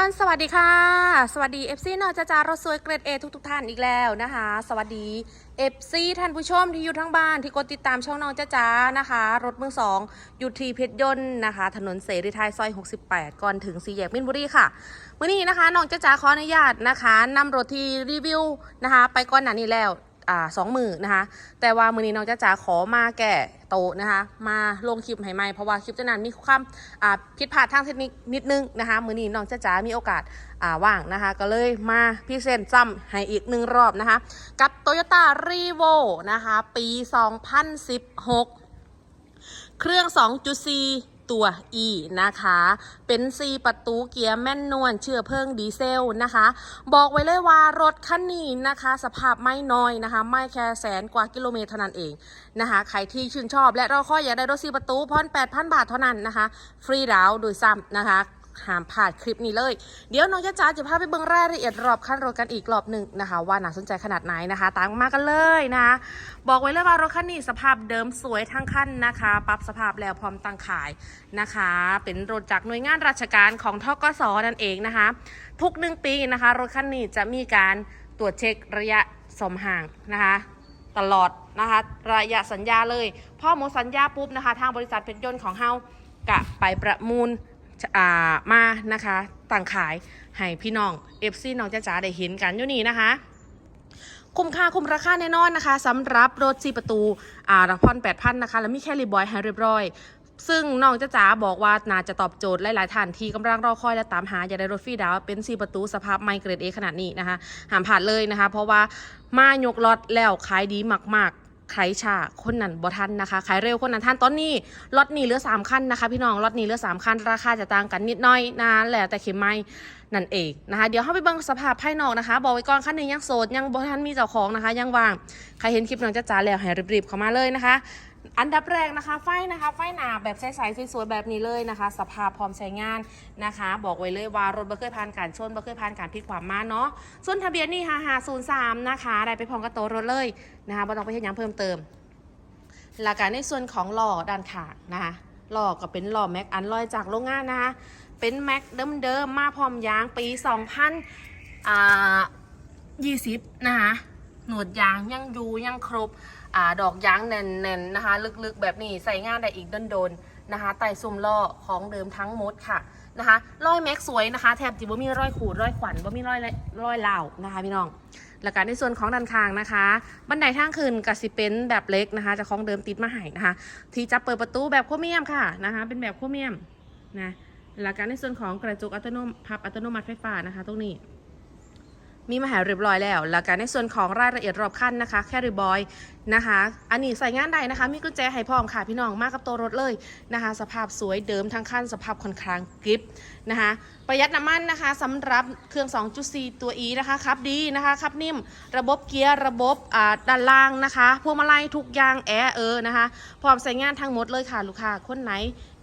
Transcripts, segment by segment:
เพชรยนสวัสดีค่ะ สวัสดี FC นอจ้าจารถสวยเกรดเอทุกทุกๆท่านอีกแล้วนะคะ สวัสดี FC ท่านผู้ชมที่อยู่ทั้งบ้านที่กดติดตามช่องน้องจ้าจ้านะคะ รถมือสองอยู่ที่เพชรยนต์นะคะ ถนนเสรีไทยซอย 68 ก่อนถึงสี่แยกมินบุรีค่ะเมื่อนี้นะคะน้องจ้าจ้าขออนุญาตนะคะนำรถที่รีวิวนะคะ ไปก่อนหน้านี้แล้ว อ่าสองมือนะคะ แต่ว่ามือนี้น้องจ้าจ๋าขอมาแก่โตนะคะ มาลงคลิปให้ใหม่เพราะว่าคลิปจะนั้นมีความอ่าผิดพลาดทางเทคนิคนิดนึงนะคะ มือนี้น้องจ้าจ๋ามีโอกาสอ่าว่างนะคะ ก็เลยมาพรีเซนต์ซ้ำให้อีกหนึ่งรอบนะคะ กับ Toyota r e v o นะคะ ปี 2016 เครื่อง 2.4 ตัว E นะคะ เป็น4ประตูเกียร์แม่นนวลเชื้อเพลิงดีเซลนะคะ บอกไว้เลยว่ารถคันนี้นะคะ สภาพไม่น้อยนะคะ ไม่แค่แสนกว่ากิโลเมตรเท่านั้นเองนะคะ ใครที่ชื่นชอบและเราค่อยอยากได้รถ4ประตูพอน8,000 บาทเท่านั้นนะคะ ฟรีดาวโดยซ้ำนะคะ ห้ามพลาดคลิปนี้เลย เดี๋ยวน้องจ้าจ๋าจะพาไปเบิ่งรายละเอียดรอบคันรถกันอีกรอบหนึ่งนะคะ ว่าน่าสนใจขนาดไหนนะคะ ตามมากันเลยนะ บอกไว้เลยว่ารถคันนี้สภาพเดิมสวยทั้งคันนะคะ ปรับสภาพแล้วพร้อมตั้งขายนะคะ เป็นรถจากหน่วยงานราชการของทกสนั่นเองนะคะ ทุกหนึ่งปีนะคะรถคันนี้จะมีการตรวจเช็คระยะสมห่างนะคะ ตลอดนะคะระยะสัญญาเลย พ่อหมดสัญญาปุ๊บนะคะ ทางบริษัทเพชรยนต์ของเฮากะไปประมูล มานะคะต่างขายให้พี่น้องเอฟซีน้องจ้าจ๋าได้เห็นกันอยู่นี่นะคะคุ้มค่าคุ้มราคาแน่นอนนะคะสำหรับรถซีประตูอ่ารัพอนแปดพันนะคะ แล้วมีแค่รีบอยให้เรียบร้อย ซึ่งน้องจ้าจ๋าบอกว่าน่าจะตอบโจทย์หลาย ๆ ท่านที่กำลังรอคอยและตามหาอยากได้รถฟรีดาว เป็นซีประตูสภาพไมเกรดเอขนาดนี้นะคะห้ามผ่านเลยนะคะ เพราะว่ามายกล็อตแล้วขายดีมาก ๆ ใครชาคนนั้นบ่ทันนะคะขายเร็วคนนั้นทันตอนนี้ล็อตนี้เหลือ3คันนะคะ พี่น้องล็อตนี้เหลือ3คันราคาจะต่างกันนิดหน้อยนะแล้วแต่เข็มไม้นั่นเองนะคะ เดี๋ยวเข้าไปเบิ่งสภาพภายนอกนะคะ บอกไว้ก่อนคันนี้ยังโสดยังบ่ทันมีเจ้าของนะคะ ยังว่างใครเห็นคลิปน้องจ้าจ๋าแล้วให้รีบๆเข้ามาเลยนะคะ อันดับแรกนะคะไฟนะคะไฟหนาแบบใสๆสวยๆแบบนี้เลยนะคะ สภาพพร้อมใช้งานนะคะ บอกไว้เลยว่ารถบ่เคยผ่านการชนบ่เคยผ่านการพลิกความมาเนาะส่วนทะเบียนนี่5503นะคะได้ไปพร้อมกับโตรถเลยนะคะบ่ต้องไปเฮ็ดหยังเพิ่มเติมหลักการในส่วนของหล่อด้านข้างนะคะหล่อก็เป็นหล่อแม็กอันลอยจากโรงงานนะคะเป็นแม็กเดิมๆมาพร้อมยางปี 2000อ่า20นะคะหนวดยางยังดูยังครบ อ่าดอกยางแน่นๆนะคะ ลึกๆแบบนี้ใส่งานได้อีกโดนๆนะคะไต่ซุ่มล่อของเดิมทั้งหมดค่ะนะคะรอยแม็กสวยนะคะแทบจะบ่มีรอยขูดรอยขวัญบ่มีรอยละรอยเหล่านะคะพี่น้องแล้วก็ในส่วนของด้านข้างนะคะ บันไดทางขึ้นกับสิเป็นแบบเล็กนะคะจะของเดิมติดมาให้นะคะ ที่จะเปิดประตูแบบโคเมียมค่ะนะคะเป็นแบบโคเมียมนะแล้วก็ในส่วนของกระจกอัตโนมัติพับอัตโนมัติไฟฟ้านะคะ ตรงนี้ มีมาหาเรียบร้อยแล้วแล้วก็ในส่วนของรายละเอียดรอบคันนะคะ แค่รีบอยนะคะ อันนี้ใส่งานใดนะคะ มีกุญแจให้พร้อมค่ะ พี่น้องมากับตัวรถเลยนะคะ สภาพสวยเดิมทั้งคันสภาพค่อนข้างกริบนะคะ ประหยัดน้ำมันนะคะสำหรับเครื่อง 2.4 ตัว E นะคะขับดีนะคะขับนิ่ม ระบบเกียร์ระบบอ่าด้านล่างนะคะพวงมาลัยทุกอย่างแอร์เออนะคะพร้อมใช้งานทั้งหมดเลยค่ะลูกค้าคนไหน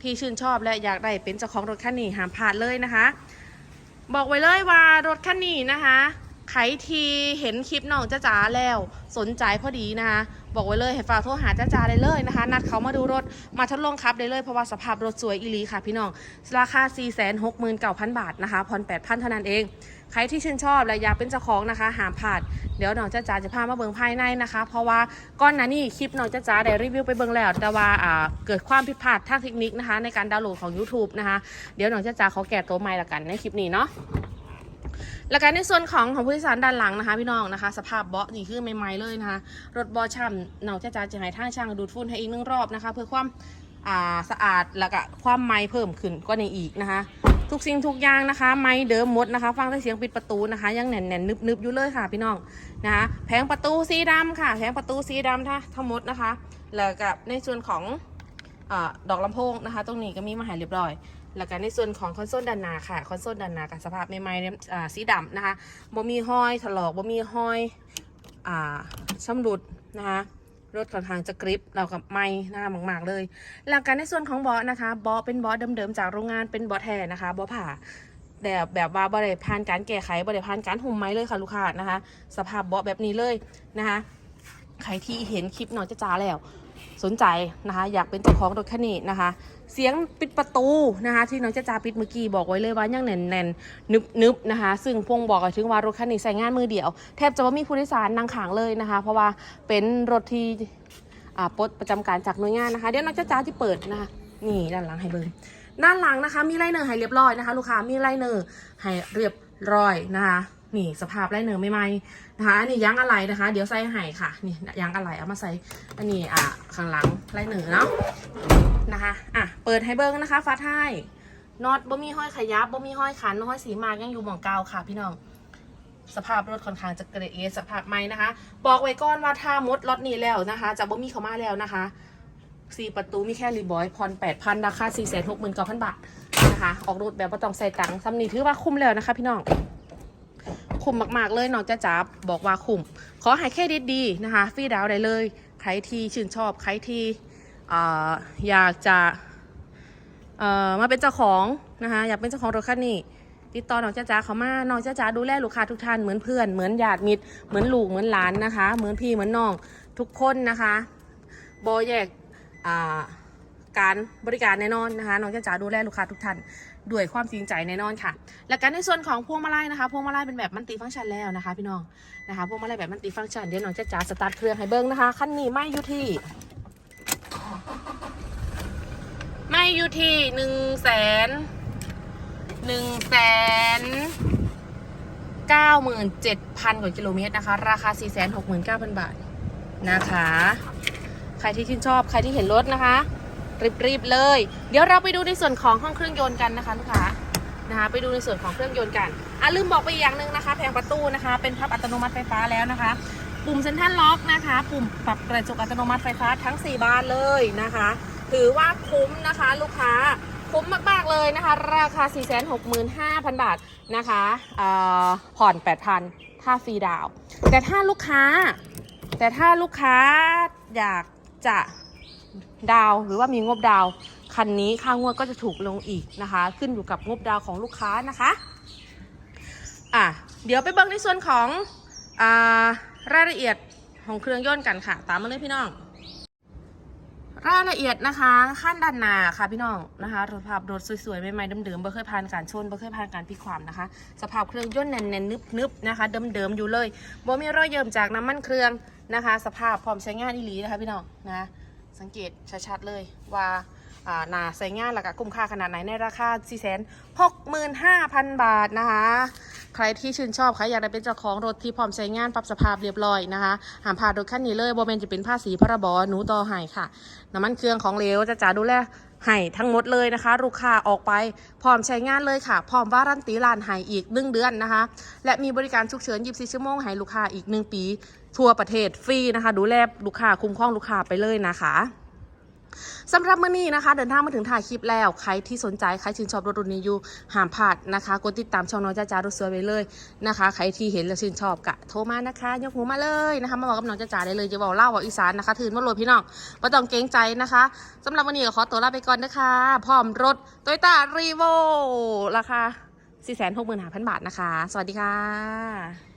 ที่ชื่นชอบและอยากได้เป็นเจ้าของรถคันนี้ห้ามพลาดเลยนะคะ บอกไว้เลยว่ารถคันนี้นะคะ ใครที่เห็นคลิปน้องจ้าจ๋าแล้ว สนใจพอดีนะคะบอกไว้เลยให้ฝากโทรหาจ้าจ๋าได้เลยนะคะ นัดเขามาดูรถมาทดลองขับได้เลยเพราะว่าสภาพรถสวยอีหลีค่ะพี่น้อง ราคา 469,000 บาทนะคะผ่อน8,000เท่านั้นเอง ใครที่ชื่นชอบและอยากเป็นเจ้าของนะคะหามพลาดเดี๋ยวน้องจ้าจ๋าจะพามาเบิ่งภายในนะคะ เพราะว่าก้อนนั้นนี่คลิปน้องจ้าจ๋าได้รีวิวไปเบิ่งแล้วแต่ว่าอ่าเกิดความผิดพลาดทางเทคนิคนะคะ ในการดาวน์โหลดของ YouTube นะคะเดี๋ยวน้องจ้าจ๋าเขาแก้ตัวใหม่ละกันในคลิปนี้เนาะ แล้วก็ในส่วนของของผู้โดยสารด้านหลังนะคะ พี่น้องนะคะ สภาพเบาะนี่คือใหม่ๆเลยนะคะ รถบอช่ำเน้องจ้าจ๋าจะให้ทางช่างดูดฝุ่นให้อีกหนึ่งรอบนะคะ เพื่อความอ่าสะอาดแล้วก็ความไม้เพิ่มขึ้นกว่านี้อีกนะคะ ทุกสิ่งทุกอย่างนะคะ ไม้เดิมหมดนะคะ ฟังแต่เสียงปิดประตูนะคะ ยังแน่นๆนึบๆอยู่เลยค่ะพี่น้องนะคะแผงประตูสีดำค่ะแผงประตูสีดำท่าทั้งหมดนะคะ แล้วก็ในส่วนของอดอกลำโพงนะคะ ตรงนี้ก็มีมาให้เรียบร้อย แล้วก็ในส่วนของคอนโซลด้านหน้าค่ะคอนโซลด้านหน้ากับสภาพใหม่ๆสีดำนะคะบ่มีห้อยถลอกบ่มีห้อยอ่าช่ำรุดนะคะรถค่อนข้างจะกริปเรากับไม่นะคะมาก ๆ เลยแล้วกันในส่วนของเบาะนะคะเบาะเป็นเบาะเดิมๆจากโรงงานเป็นเบาะแท้นะคะเบาะผ่าแบบแบบว่าบริผ่านการแก้ไขบริผ่านการหุ่มไม้เลยค่ะลูกค้านะคะ สภาพเบาะแบบนี้เลยนะคะใครที่เห็นคลิปน้องจะจ้าแล้ว สนใจนะคะ อยากเป็นเจ้าของรถคันนี้นะคะ เสียงปิดประตูนะคะ ที่น้องจ้าจาปิดเมื่อกี้บอกไว้เลยว่ายังแน่นแน่นนึบนึบๆนะคะ ซึ่งพงบอกถึงว่ารถคันนี้ใส่งานมือเดียว แทบจะว่ามีผู้โดยสารนั่งขางเลยนะคะ เพราะว่าเป็นรถที่อ่าปลดประจำการจากหน่วยงานนะคะเดี๋ยวน้องจ้าจาที่เปิดนะคะนี่ด้านหลังให้เบิ่งด้านหลังนะคะ มีไลเนอร์ให้เรียบร้อยนะคะ ลูกค้ามีไลเนอร์ให้เรียบร้อยนะคะ นี่สภาพไลเนอร์ใหม่นะคะอันนี้ยางอะไรนะคะ เดี๋ยวใส่ให้ค่ะนี่ยางอะไรเอามาใส่อันนี้อะข้างหลังไลเนอร์เนาะนะคะอะเปิดให้เบิ้งนะคะฟ้าท้ายน็อตบ่มีห้อยขยับบ่มีห้อยขันห้อยสีมากยังอยู่หมองเกาค่ะ พี่น้องสภาพรถค่อนข้างจะเกรดเอสภาพใหม่นะคะ บอกไว้ก่อนว่าถ้ามดล็อตนี้แล้วนะคะ จะบ่มีเข้ามาแล้วนะคะสี่ประตูมีแค่รีบอยพรแปดพันราคาสี่แสนหกหมื่นเก้าพันบาทนะคะ ออกรถแบบไม่ต้องใส่ตังค์ซ้ำนี้ถือว่าคุ้มแล้วนะคะพี่น้อง คุ้มมากๆเลยน้องจ้าจ๋าบอกว่าคุ้มขอให้เครดิตดีนะคะฟรีดาวได้เลย ใครที่ชื่นชอบใครที่อ่อยากจะมาเป็นเจ้าของนะคะอยากเป็นเจ้าของรถคันนี้ติดต่อน้องจ้าจ๋าเขามาน้องจ้าจ๋าดูแลลูกค้าทุกท่านเหมือนเพื่อนเหมือนญาติมิตรเหมือนลูกเหมือนหลานนะคะ เหมือนพี่เหมือนน้องทุกคนนะคะโบแยกาการบริการแน่นอนนะคะน้องจ้าจ๋าดูแลลูกค้าทุกท่าน ด้วยความจริงใจแน่นอนค่ะ และการในส่วนของพวงมาลัยนะคะ พวงมาลัยเป็นแบบมันติฟังก์ชันแล้วนะคะ พี่น้องนะคะ พวงมาลัยแบบมันติฟังก์ชันเดี๋ยวน้องจ้าจ๋าสตาร์ทเครื่องให้เบิ้งนะคะคันนี้ไม่อยู่ที่ไม่อยู่ที่หนึ่งแสนหนึ่งแสนเก้าหมื่นเจ็ดพันกว่ากิโลเมตรนะคะ ราคาสี่แสนหกหมื่นเก้าพันบาทนะคะ ใครที่ชื่นชอบใครที่เห็นรถนะคะ รีบๆเลย เดี๋ยวเราไปดูในส่วนของห้องเครื่องยนต์กันนะคะลูกค้านะคะไปดูในส่วนของเครื่องยนต์กันอะลืมบอกไปอีกอย่างหนึ่งนะคะ แผงประตูนะคะ เป็นพับอัตโนมัติไฟฟ้าแล้วนะคะ ปุ่มเซ็นทรัลล็อกนะคะ ปุ่มปรับกระจกอัตโนมัติไฟฟ้าทั้ง 4 บานเลยนะคะ ถือว่าคุ้มนะคะ ลูกค้าคุ้มมาก ๆ เลยนะคะ ราคา 465,000 บาทนะคะผ่อน 8,000 ถ้าฟรีดาวน์แต่ถ้าลูกค้า แต่ถ้าลูกค้าอยากจะ ดาวหรือว่ามีงบดาวคันนี้ค่างวดก็จะถูกลงอีกนะคะ ขึ้นอยู่กับงบดาวของลูกค้านะคะอะเดี๋ยวไปเบิ่งในส่วนของอ่ารายละเอียดของเครื่องยนต์กันค่ะ ตามมาเลยพี่น้องรายละเอียดนะคะขั้นด้านหน้าค่ะพี่น้องนะคะรถภาพรถสวยๆใหม่ๆเดิมๆบ่เคยผ่านการชนบ่เคยผ่านการพิความนะคะ สภาพเครื่องยนต์แน่นๆนึบๆนะคะ เดิมๆอยู่เลยบ่มีรอยเยิมจากน้ำมันเครื่องนะคะ สภาพพร้อมใช้งานอีหลีนะคะพี่น้องนะ สังเกตชัดๆเลยว่าหนาใช้งานแล้วก็คุ้มค่าขนาดไหนในราคา 4 6 5 0 0 0 บาทนะคะ ใครที่ชื่นชอบใครอยากได้เป็นเจ้าของรถที่พร้อมใช้งานปรับสภาพเรียบร้อยนะคะหามพาดรถคันนี้เลยโบเมนจะเป็นผ้าสีพระบหนูต่อหายค่ะ น้ำมันเครื่องของเหลวจะจ่าดูแล ให้ทั้งหมดเลยนะคะ ลูกค้าออกไป พร้อมใช้งานเลยค่ะ พร้อมว่ารันตีลานหายอีกหนึ่งเดือนนะคะ และมีบริการฉุกเฉิน 24 ชั่วโมงให้ลูกค้าอีกหนึ่งปี ทั่วประเทศฟรีนะคะ ดูแลลูกค้าคุ้มครองลูกค้าไปเลยนะคะ สำหรับมื้อนี้นะคะ เดินทางมาถึงถ่ายคลิปแล้ว ใครที่สนใจ ใครชื่นชอบรถรุ่นนี้อยู่ห้ามพลาดนะคะ กดติดตามช่องน้อยจ้าจ้ารถสวยไปเลยนะคะ ใครที่เห็นและชื่นชอบกะโทรมานะคะ ยกหูมาเลยนะคะ มาบอกกับน้องจ้าจ้าได้เลยจะบอกเล่าบอกอีสานนะคะถืนว่าโหลดพี่น้องไม่ต้องเกรงใจนะคะสำหรับวันนี้ก็ขอตัวลาไปก่อนนะคะ พร้อมรถโตโยต้ารีโวราคา465,000 บาทนะคะ สวัสดีค่ะ